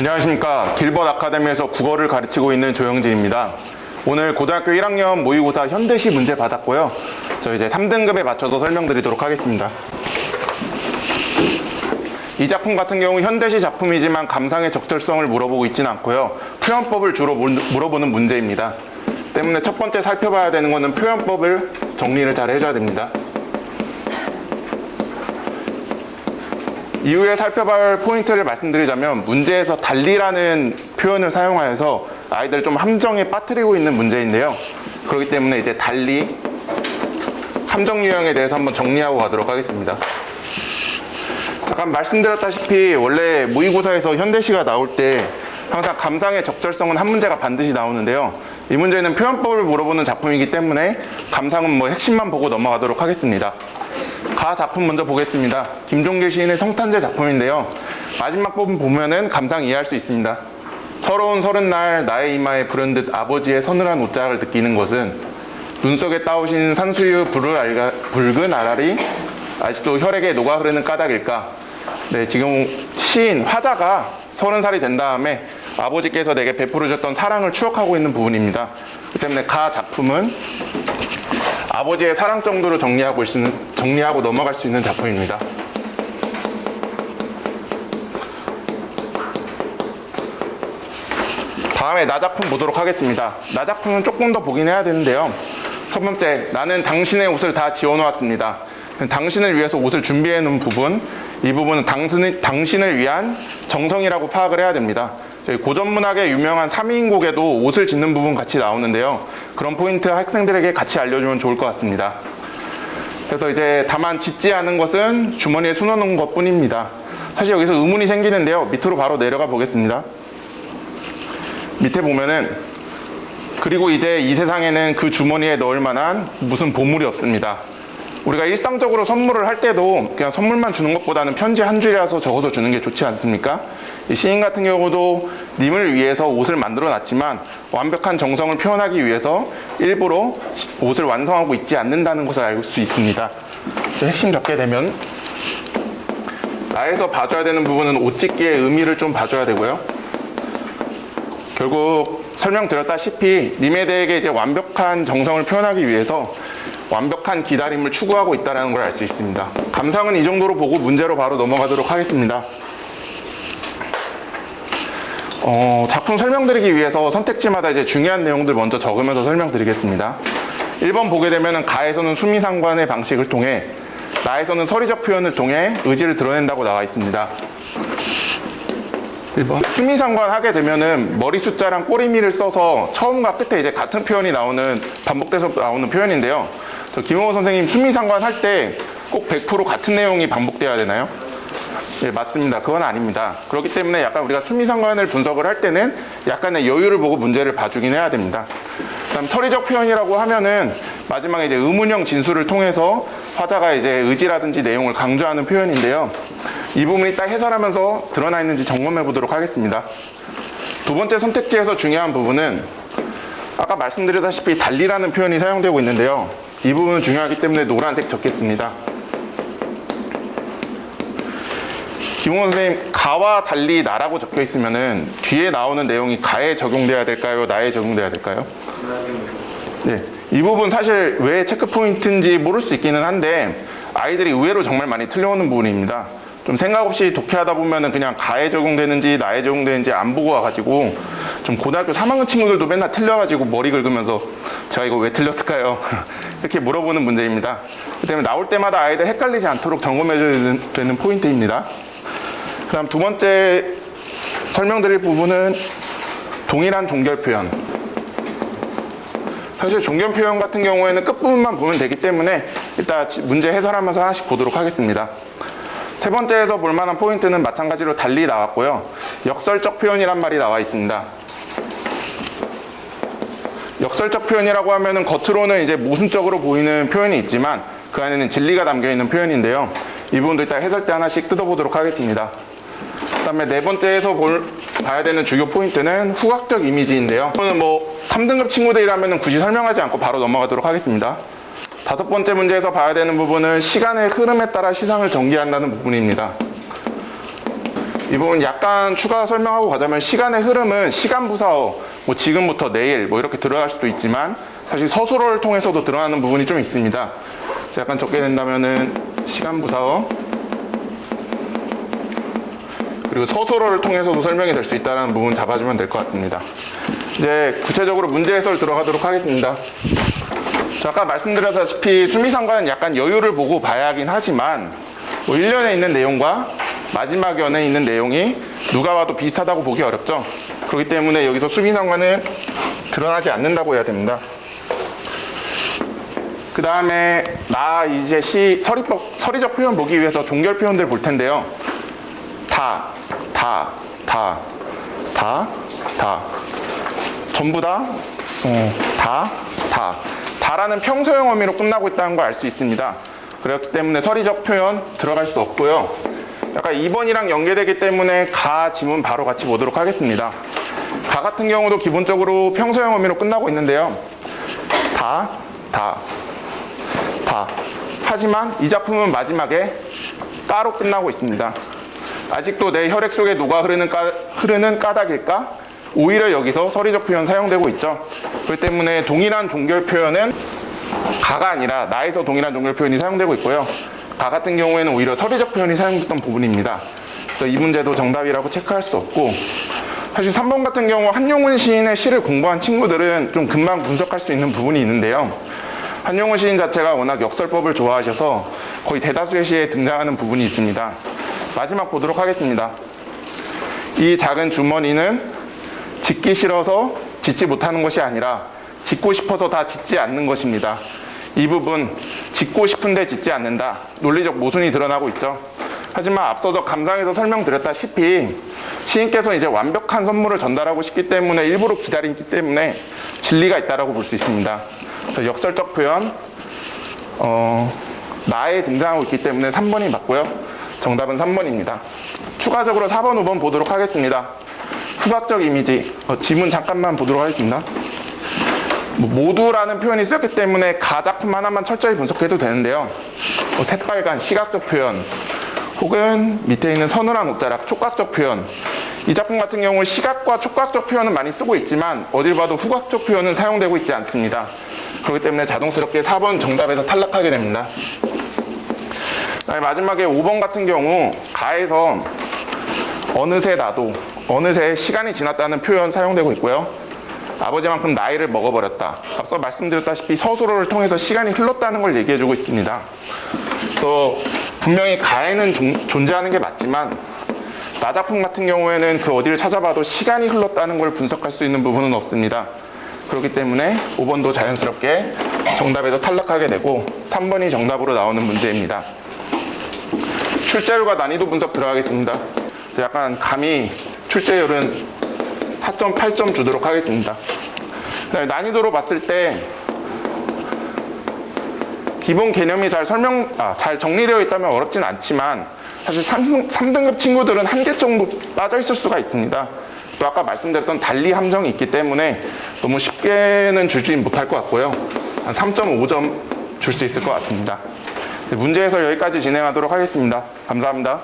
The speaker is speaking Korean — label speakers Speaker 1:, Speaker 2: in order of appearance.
Speaker 1: 안녕하십니까. 길벗 아카데미에서 국어를 가르치고 있는 조영진입니다. 오늘 고등학교 1학년 모의고사 현대시 문제 받았고요. 저 이제 3등급에 맞춰서 설명드리도록 하겠습니다. 이 작품 같은 경우 현대시 작품이지만 감상의 적절성을 물어보고 있지는 않고요. 표현법을 주로 물- 물어보는 문제입니다. 때문에 첫 번째 살펴봐야 되는 것은 표현법을 정리를 잘 해줘야 됩니다. 이후에 살펴볼 포인트를 말씀드리자면 문제에서 달리라는 표현을 사용하여서 아이들을 좀 함정에 빠뜨리고 있는 문제인데요. 그렇기 때문에 이제 달리 함정 유형에 대해서 한번 정리하고 가도록 하겠습니다. 잠깐 말씀드렸다시피 원래 모의고사에서 현대시가 나올 때 항상 감상의 적절성은 한 문제가 반드시 나오는데요. 이 문제는 표현법을 물어보는 작품이기 때문에 감상은 뭐 핵심만 보고 넘어가도록 하겠습니다. 가 작품 먼저 보겠습니다. 김종길 시인의 성탄제 작품인데요. 마지막 부분 보면은 감상 이해할 수 있습니다. 서러운 서른 날 나의 이마에 부른 듯 아버지의 서늘한 옷자락을 느끼는 것은 눈 속에 따오신 산수유 불을 알가, 붉은 아라리 아직도 혈액에 녹아 흐르는 까닭일까? 네, 지금 시인 화자가 서른 살이 된 다음에 아버지께서 내게 베풀으셨던 사랑을 추억하고 있는 부분입니다. 그 때문에 가 작품은 아버지의 사랑 정도로 정리하고, 있는, 정리하고 넘어갈 수 있는 작품입니다. 다음에 나 작품 보도록 하겠습니다. 나 작품은 조금 더 보긴 해야 되는데요. 첫 번째, 나는 당신의 옷을 다 지어놓았습니다. 당신을 위해서 옷을 준비해 놓은 부분, 이 부분은 당신을 위한 정성이라고 파악을 해야 됩니다. 저희 고전문학의 유명한 3인 곡에도 옷을 짓는 부분 같이 나오는데요. 그런 포인트 학생들에게 같이 알려주면 좋을 것 같습니다. 그래서 이제 다만 짓지 않은 것은 주머니에 수놓는 것 뿐입니다. 사실 여기서 의문이 생기는데요. 밑으로 바로 내려가 보겠습니다. 밑에 보면은 그리고 이제 이 세상에는 그 주머니에 넣을 만한 무슨 보물이 없습니다. 우리가 일상적으로 선물을 할 때도 그냥 선물만 주는 것보다는 편지 한 줄이라서 적어서 주는 게 좋지 않습니까? 이 시인 같은 경우도 님을 위해서 옷을 만들어 놨지만 완벽한 정성을 표현하기 위해서 일부러 옷을 완성하고 있지 않는다는 것을 알 수 있습니다. 핵심 적게 되면 나에서 봐줘야 되는 부분은 옷 짓기의 의미를 좀 봐줘야 되고요. 결국 설명드렸다시피 님에 대해 이제 완벽한 정성을 표현하기 위해서 완벽한 기다림을 추구하고 있다는 걸 알 수 있습니다. 감상은 이 정도로 보고 문제로 바로 넘어가도록 하겠습니다. 어, 작품 설명드리기 위해서 선택지마다 이제 중요한 내용들 먼저 적으면서 설명드리겠습니다. 1번 보게 되면 가에서는 수미상관의 방식을 통해 나에서는 서리적 표현을 통해 의지를 드러낸다고 나와 있습니다. 1번. 수미상관 하게 되면은 머리 숫자랑 꼬리미를 써서 처음과 끝에 이제 같은 표현이 나오는 반복돼서 나오는 표현인데요. 저 김홍호 선생님 수미상관 할 때 꼭 100% 같은 내용이 반복돼야 되나요? 예, 맞습니다. 그건 아닙니다. 그렇기 때문에 약간 우리가 수미상관을 분석을 할 때는 약간의 여유를 보고 문제를 봐주긴 해야 됩니다. 그다음 터리적 표현이라고 하면은 마지막에 이제 의문형 진술을 통해서 화자가 이제 의지라든지 내용을 강조하는 표현인데요. 이 부분이 딱 해설하면서 드러나 있는지 점검해 보도록 하겠습니다. 두 번째 선택지에서 중요한 부분은 아까 말씀드렸다시피 달리라는 표현이 사용되고 있는데요. 이 부분은 중요하기 때문에 노란색 적겠습니다. 김홍원 선생님, 가와 달리 나라고 적혀 있으면은 뒤에 나오는 내용이 가에 적용돼야 될까요? 나에 적용돼야 될까요? 네. 이 부분 사실 왜 체크 포인트인지 모를 수 있기는 한데 아이들이 의외로 정말 많이 틀려오는 부분입니다. 좀 생각 없이 독해하다 보면은 그냥 가에 적용되는지 나에 적용되는지 안 보고 와가지고 좀 고등학교 3학년 친구들도 맨날 틀려가지고 머리 긁으면서 제가 이거 왜 틀렸을까요? 이렇게 물어보는 문제입니다. 그 때문에 나올 때마다 아이들 헷갈리지 않도록 점검해줘야 되는- 포인트입니다. 그 다음 두 번째 설명드릴 부분은 동일한 종결 표현. 사실 종결 표현 같은 경우에는 끝부분만 보면 되기 때문에 지- 문제 해설하면서 하나씩 보도록 하겠습니다. 세 번째에서 볼 만한 포인트는 마찬가지로 달리 나왔고요. 역설적 표현이란 말이 나와 있습니다. 역설적 표현이라고 하면은 겉으로는 이제 모순적으로 보이는 표현이 있지만 그 안에는 진리가 담겨 있는 표현인데요. 이 부분도 이따 해설 때 하나씩 뜯어보도록 하겠습니다. 그다음에 네 번째에서 볼 봐야 되는 주요 포인트는 후각적 이미지인데요. 저는 뭐 3등급 친구들이라면 굳이 설명하지 않고 바로 넘어가도록 하겠습니다. 다섯 번째 문제에서 봐야 되는 부분은 시간의 흐름에 따라 시상을 전개한다는 부분입니다. 이 부분 약간 추가 설명하고 가자면 시간의 흐름은 시간 부사어 뭐 지금부터 내일 뭐 이렇게 들어갈 수도 있지만 사실 서술어를 통해서도 드러나는 부분이 좀 있습니다. 약간 적게 된다면은 시간 부사어 그리고 서술어를 통해서도 설명이 될 수 있다는 부분 잡아주면 될 것 같습니다. 이제 구체적으로 문제 해설 들어가도록 하겠습니다. 저 아까 말씀드렸다시피 수미상과는 약간 여유를 보고 봐야 하긴 하지만 뭐 1년에 있는 내용과 마지막 연에 있는 내용이 누가 와도 비슷하다고 보기 어렵죠. 그렇기 때문에 여기서 수미상과는 드러나지 않는다고 해야 됩니다. 그 다음에 나 이제 시 서리법 서리적 표현 보기 위해서 종결 표현들 볼 텐데요. 다, 다, 다, 다, 다. 전부 다, 어, 다, 다. 다라는 평소형 어미로 끝나고 있다는 걸 알 수 있습니다. 그렇기 때문에 서리적 표현 들어갈 수 없고요. 약간 2번이랑 연계되기 때문에 가 지문 바로 같이 보도록 하겠습니다. 가 같은 경우도 기본적으로 평소형 어미로 끝나고 있는데요. 다, 다, 다. 하지만 이 작품은 마지막에 까로 끝나고 있습니다. 아직도 내 혈액 속에 녹아 흐르는, 까, 흐르는 까닭일까? 오히려 여기서 서리적 표현 사용되고 있죠. 그렇기 때문에 동일한 종결 표현은 가가 아니라 나에서 동일한 종결 표현이 사용되고 있고요. 가 같은 경우에는 오히려 서리적 표현이 사용됐던 부분입니다. 그래서 이 문제도 정답이라고 체크할 수 없고 사실 3번 같은 경우 한용운 시인의 시를 공부한 친구들은 좀 금방 분석할 수 있는 부분이 있는데요. 한용운 시인 자체가 워낙 역설법을 좋아하셔서 거의 대다수의 시에 등장하는 부분이 있습니다. 마지막 보도록 하겠습니다. 이 작은 주머니는 짓기 싫어서 짓지 못하는 것이 아니라 짓고 싶어서 다 짓지 않는 것입니다. 이 부분 짓고 싶은데 짓지 않는다. 논리적 모순이 드러나고 있죠. 하지만 앞서서 감상에서 설명드렸다시피 시인께서 이제 완벽한 선물을 전달하고 싶기 때문에 일부러 기다리기 때문에 진리가 있다라고 볼 수 있습니다. 역설적 표현 어, 나에 등장하고 있기 때문에 3번이 맞고요. 정답은 3번입니다. 추가적으로 4번, 5번 보도록 하겠습니다. 후각적 이미지 어, 지문 잠깐만 보도록 하겠습니다. 뭐 모두라는 표현이 쓰였기 때문에 가 작품 하나만 철저히 분석해도 되는데요. 뭐 새빨간 시각적 표현 혹은 밑에 있는 서늘한 옷자락 촉각적 표현 이 작품 같은 경우 시각과 촉각적 표현은 많이 쓰고 있지만 어딜 봐도 후각적 표현은 사용되고 있지 않습니다. 그렇기 때문에 자동스럽게 4번 정답에서 탈락하게 됩니다. 마지막에 5번 같은 경우 가에서 어느새 나도 어느새 시간이 지났다는 표현 사용되고 있고요. 아버지만큼 나이를 먹어버렸다. 앞서 말씀드렸다시피 서술어를 통해서 시간이 흘렀다는 걸 얘기해주고 있습니다. 그래서 분명히 가에는 존- 존재하는 게 맞지만 나 작품 같은 경우에는 그 어디를 찾아봐도 시간이 흘렀다는 걸 분석할 수 있는 부분은 없습니다. 그렇기 때문에 5번도 자연스럽게 정답에서 탈락하게 되고 3번이 정답으로 나오는 문제입니다. 출제율과 난이도 분석 들어가겠습니다. 약간 감히 출제율은 4.8점 주도록 하겠습니다. 난이도로 봤을 때 기본 개념이 잘 설명, 아, 잘 정리되어 있다면 어렵진 않지만 사실 3, 3등급 친구들은 한 개 정도 빠져 있을 수가 있습니다. 또 아까 말씀드렸던 달리 함정이 있기 때문에 너무 쉽게는 주지 못할 것 같고요. 한 3.5점 줄 수 있을 것 같습니다. 네, 문제 해설 여기까지 진행하도록 하겠습니다. 감사합니다.